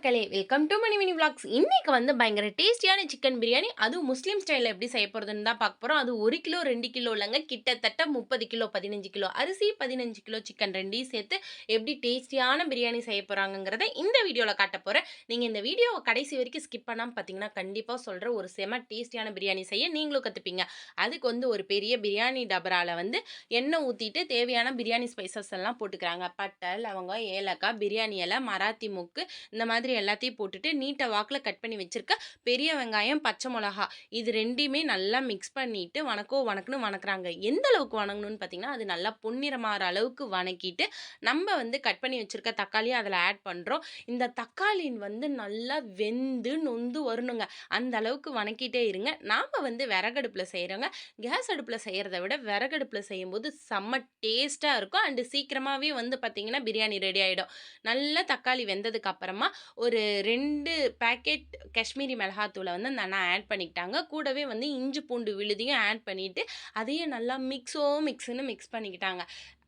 மக்களே welcome to Mani mini vlogs. இன்றைக்கு வந்து பயங்கர டேஸ்டியான சிக்கன் பிரியாணி அதுவும் முஸ்லீம் ஸ்டைலில் எப்படி செய்ய போகிறதுன்னு தான் பார்க்க போகிறோம் அது ஒரு கிலோ ரெண்டு கிலோ இல்லைங்க. கிட்டத்தட்ட முப்பது கிலோ பதினஞ்சு கிலோ. அரிசி பதினஞ்சு கிலோ சிக்கன் ரெண்டையும் சேர்த்து எப்படி டேஸ்டியான பிரியாணி செய்ய போகிறாங்கங்கிறத இந்த வீடியோவில் காட்ட போகிறேன் நீங்கள் இந்த வீடியோவை கடைசி வரைக்கும் ஸ்கிப் பண்ணாமல் பார்த்தீங்கன்னா கண்டிப்பாக சொல்கிற ஒரு செம டேஸ்டியான பிரியாணி செய்ய நீங்களும் கற்றுப்பீங்க அதுக்கு வந்து ஒரு பெரிய பிரியாணி டபராவில் வந்து எண்ணெய் ஊற்றிட்டு தேவையான பிரியாணி ஸ்பைசஸ் எல்லாம் போட்டுக்கிறாங்க. பட்டை லவங்கம் ஏலக்காய் பிரியாணி இலை மராத்தி முக்கு. இந்த மாதிரி எல்லாத்தையும் போட்டுட்டு நீட்டை வாக்கில் கட் பண்ணி வச்சுருக்க பெரிய வெங்காயம் பச்சை மிளகா. இது ரெண்டையுமே நல்லா மிக்ஸ் பண்ணிவிட்டு வணக்கோ வணக்குன்னு வணக்குறாங்க. எந்த அளவுக்கு வணங்கணும்னு பார்த்தீங்கன்னா அது நல்லா பொன்னிறமாற அளவுக்கு வணக்கிட்டு நம்ம வந்து கட் பண்ணி வச்சுருக்க தக்காளியை அதில் ஆட் பண்ணுறோம் இந்த தக்காளி வந்து நல்லா வெந்து நொந்து வரணுங்க. அந்த அளவுக்கு வணக்கிட்டே இருங்க. நாம் வந்து விறகடுப்பில் செய்கிறோங்க கேஸ் அடுப்பில் செய்கிறத விட விறகடுப்பில் செய்யும்போது செம்ம டேஸ்ட்டாக இருக்கும். அண்டு சீக்கிரமாகவே வந்து பார்த்திங்கன்னா பிரியாணி ரெடி ஆகிடும் நல்லா தக்காளி வெந்ததுக்கு அப்புறமா ஒரு ரெண்டு பேக்கெட் காஷ்மீரி மிளகாத்தூளை வந்து அந்த அண்ணா ஆட் பண்ணிக்கிட்டாங்க. கூடவே வந்து இஞ்சி பூண்டு விழுதியும் ஆட் பண்ணிவிட்டு அதையும் நல்லா மிக்ஸோ மிக்ஸுன்னு மிக்ஸ் பண்ணிக்கிட்டாங்க.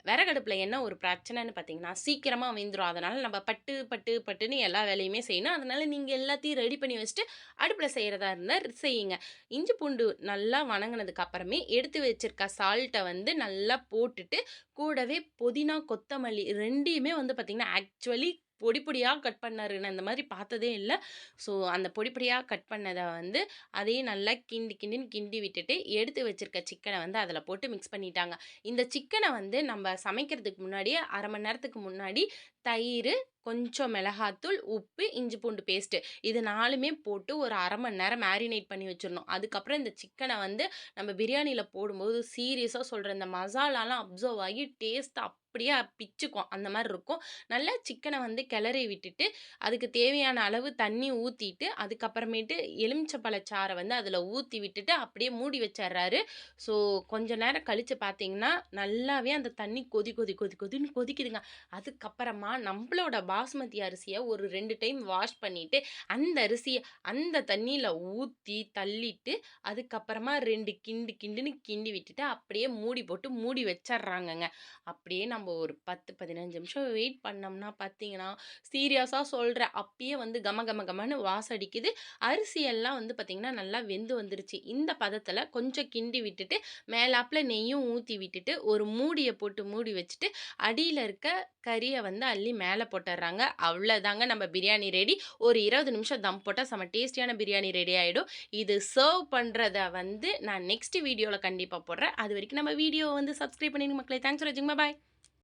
விறகடுப்பில் என்ன ஒரு பிரச்சனைன்னு பார்த்தீங்கன்னா சீக்கிரமாக வெந்துடும் அதனால் நம்ம பட்டு பட்டு பட்டுன்னு எல்லா வேலையுமே செய்யணும். அதனால் நீங்கள் எல்லாத்தையும் ரெடி பண்ணி வச்சுட்டு அடுப்பில் செய்கிறதா இருந்தால் செய்யுங்க. இஞ்சி பூண்டு நல்லா வணங்கினதுக்கு அப்புறமே எடுத்து வச்சிருக்க சால்ட்டை வந்து நல்லா போட்டுட்டு கூடவே புதினா கொத்தமல்லி ரெண்டையுமே வந்து பார்த்திங்கன்னா ஆக்சுவலி பொடி பொடியாக கட் பண்ணாரு நான் இந்த மாதிரி பார்த்ததே இல்லை. ஸோ அந்த பொடி பொடியாக கட் பண்ணதை வந்து அதையும் நல்லா கிண்டி கிண்டின்னு கிண்டி விட்டுட்டு எடுத்து வச்சிருக்க சிக்கனை வந்து அதில் போட்டு மிக்ஸ் பண்ணிட்டாங்க. இந்த சிக்கனை வந்து நம்ம சமைக்கிறதுக்கு முன்னாடியே அரை மணி நேரத்துக்கு முன்னாடி தயிர் கொஞ்சம் மிளகாத்தூள் உப்பு இஞ்சி பூண்டு பேஸ்ட்டு இது நாலுமே போட்டு ஒரு அரை மணி நேரம் மேரினேட் பண்ணி வச்சிடணும். அதுக்கப்புறம் இந்த சிக்கனை வந்து நம்ம பிரியாணியில் போடும்போது சீரியஸாக சொல்கிற இந்த மசாலாலாம் அப்சர்வ் ஆகி டேஸ்ட் அப்படியே பிச்சுக்கும். அந்த மாதிரி இருக்கும். நல்லா சிக்கனை வந்து கிளறி விட்டுட்டு அதுக்கு தேவையான அளவு தண்ணி ஊற்றிட்டு அதுக்கப்புறமேட்டு எலுமிச்சப்பழச்சாரை வந்து அதில் ஊற்றி விட்டுட்டு அப்படியே மூடி வச்சிட்றாரு. ஸோ கொஞ்ச நேரம் கழித்து பார்த்தீங்கன்னா நல்லாவே அந்த தண்ணி கொதி கொதி கொதி கொதின்னு கொதிக்குதுங்க. அதுக்கப்புறமா நம்மளோட பாஸ்மதி அரிசியை ஒரு ரெண்டு டைம் வாஷ் பண்ணிவிட்டு அந்த அரிசியை அந்த தண்ணியில் ஊற்றி தள்ளிட்டு அதுக்கப்புறமா ரெண்டு கிண்டு கிண்டுன்னு கிண்டி விட்டுட்டு அப்படியே மூடி போட்டு மூடி வச்சிட்றாங்கங்க அப்படியே நம்ம ஒரு பத்து பதினஞ்சு நிமிஷம் வெயிட் பண்ணோம்னா பார்த்தீங்கன்னா சீரியஸாக சொல்கிறேன் அப்பயே வந்து கம கம கமன்னு வாசடிக்குது அரிசியெல்லாம் வந்து பார்த்திங்கன்னா நல்லா வெந்து வந்துருச்சு. இந்த பதத்தில் கொஞ்சம் கிண்டி விட்டுட்டு மேலாப்பில் நெய்யும் ஊற்றி விட்டுட்டு ஒரு மூடியை போட்டு மூடி வச்சுட்டு அடியில் இருக்க கறியை வந்து அள்ளி மேலே போட்டுடுறாங்க அவ்வளோதாங்க நம்ம பிரியாணி ரெடி ஒரு இருபது நிமிஷம் தம் போட்டால் செம்ம டேஸ்டியான பிரியாணி ரெடி ஆகிடும் இது சர்வ் பண்ணுறத வந்து நான் நெக்ஸ்ட் வீடியோவில் கண்டிப்பாக போடுறேன். அது வரைக்கும் நம்ம வீடியோ வந்து சப்ஸ்கிரைப் பண்ணிடுங்க மக்களே. தேங்க்ஸ் ஃபார் வாட்சிங் பாய்